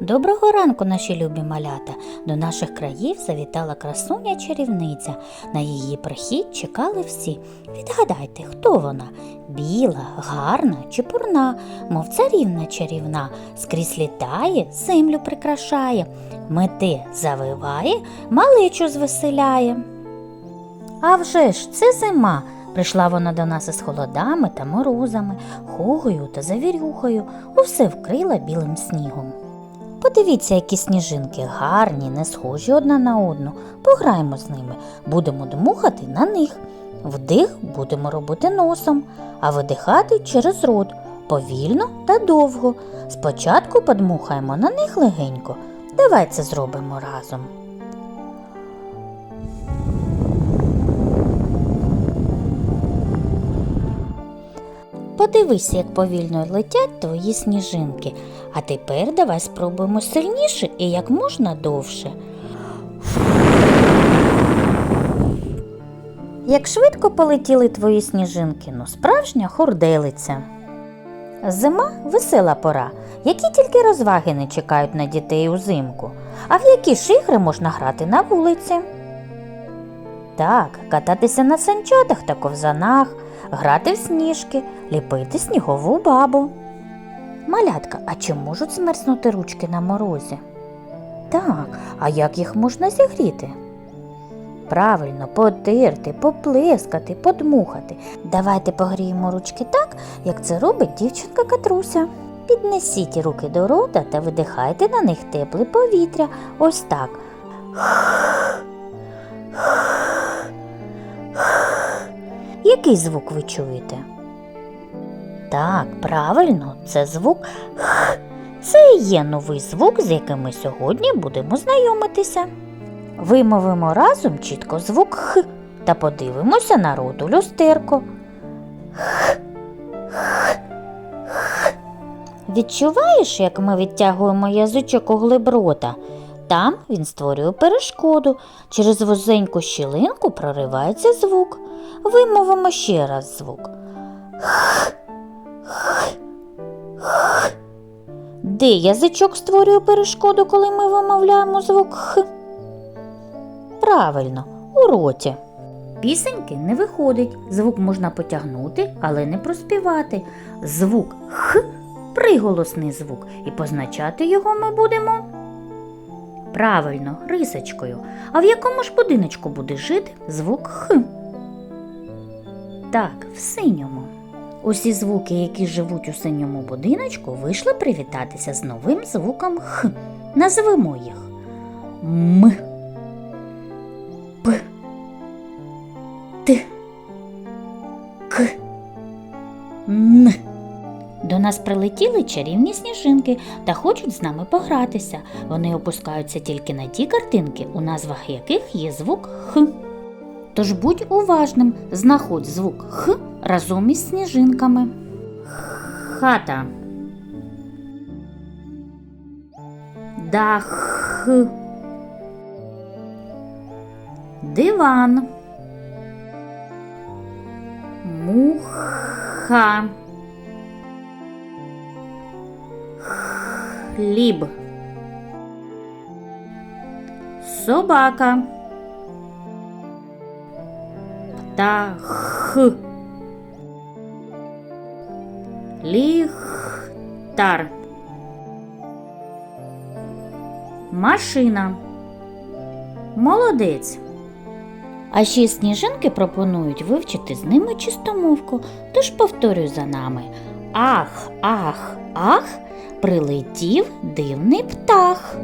Доброго ранку, наші любі малята. До наших країв завітала красуня чарівниця. На її прихід чекали всі. Відгадайте, хто вона? Біла, гарна чи пурна, мов царівна чарівна, скрізь літає, землю прикрашає, мети завиває, малечу звеселяє. А вже ж це зима. Прийшла вона до нас із холодами та морозами, хугою та завірюхою, усе вкрила білим снігом. Подивіться, які сніжинки гарні, не схожі одна на одну. Пограємо з ними, будемо дмухати на них. Вдих будемо робити носом, а видихати через рот, повільно та довго. Спочатку подмухаємо на них легенько. Давай це зробимо разом. Подивися, як повільно летять твої сніжинки. А тепер давай спробуємо сильніше і як можна довше. Як швидко полетіли твої сніжинки, ну справжня хорделиця. Зима весела пора, які тільки розваги не чекають на дітей узимку. А в які ж ігри можна грати на вулиці? Так, кататися на санчатах та ковзанах, грати в сніжки, ліпити снігову бабу. Малятка, а чи можуть змерзнути ручки на морозі? Так, а як їх можна зігріти? Правильно, потерти, поплескати, подмухати. Давайте погріємо ручки так, як це робить дівчинка Катруся. Піднесіть руки до рота та видихайте на них тепле повітря. Ось так. Який звук ви чуєте? Так, правильно, це звук Х. Це і є новий звук, з яким ми сьогодні будемо знайомитися. Вимовимо разом чітко звук Х та подивимося на рот у люстерко. Х. Х. Х. Відчуваєш, як ми відтягуємо язичок у глиб рота? Там він створює перешкоду. Через вузеньку щілинку проривається звук. Вимовимо ще раз звук. Де язичок створює перешкоду, коли ми вимовляємо звук Х? Правильно, у роті. Пісеньки не виходить. Звук можна потягнути, але не проспівати. Звук Х приголосний звук, і позначати його ми будемо. Правильно, рисочкою. А в якому ж будиночку буде жити звук Х? Так, в синьому. Усі звуки, які живуть у синьому будиночку, вийшли привітатися з новим звуком Х. Назвемо їх М. П. Т. нас прилетіли чарівні сніжинки та хочуть з нами погратися. Вони опускаються тільки на ті картинки, у назвах яких є звук Х. Тож будь уважним, знаходь звук Х разом із сніжинками. Хата. Дах. Диван. Муха. Хліб. Собака. Птах. Ліхтар. Машина. Молодець. А ще сніжинки пропонують вивчити з ними чистомовку, тож повторюй за нами. Ах, ах, ах, прилетів дивний птах.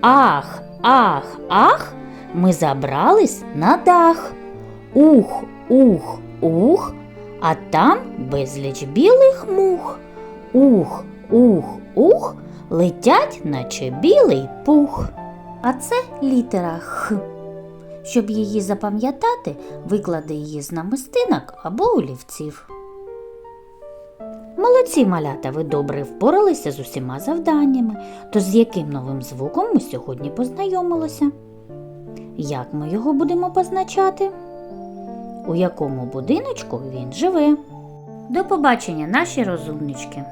Ах, ах, ах, ми забрались на дах. Ух, ух, ух, а там безліч білих мух. Ух, ух, ух, летять, наче білий пух. А це літера Х. Щоб її запам'ятати, виклади її з намистинок або олівців. Молодці малята, ви добре впоралися з усіма завданнями. То з яким новим звуком ми сьогодні познайомилися? Як ми його будемо позначати? У якому будиночку він живе? До побачення, наші розумнички!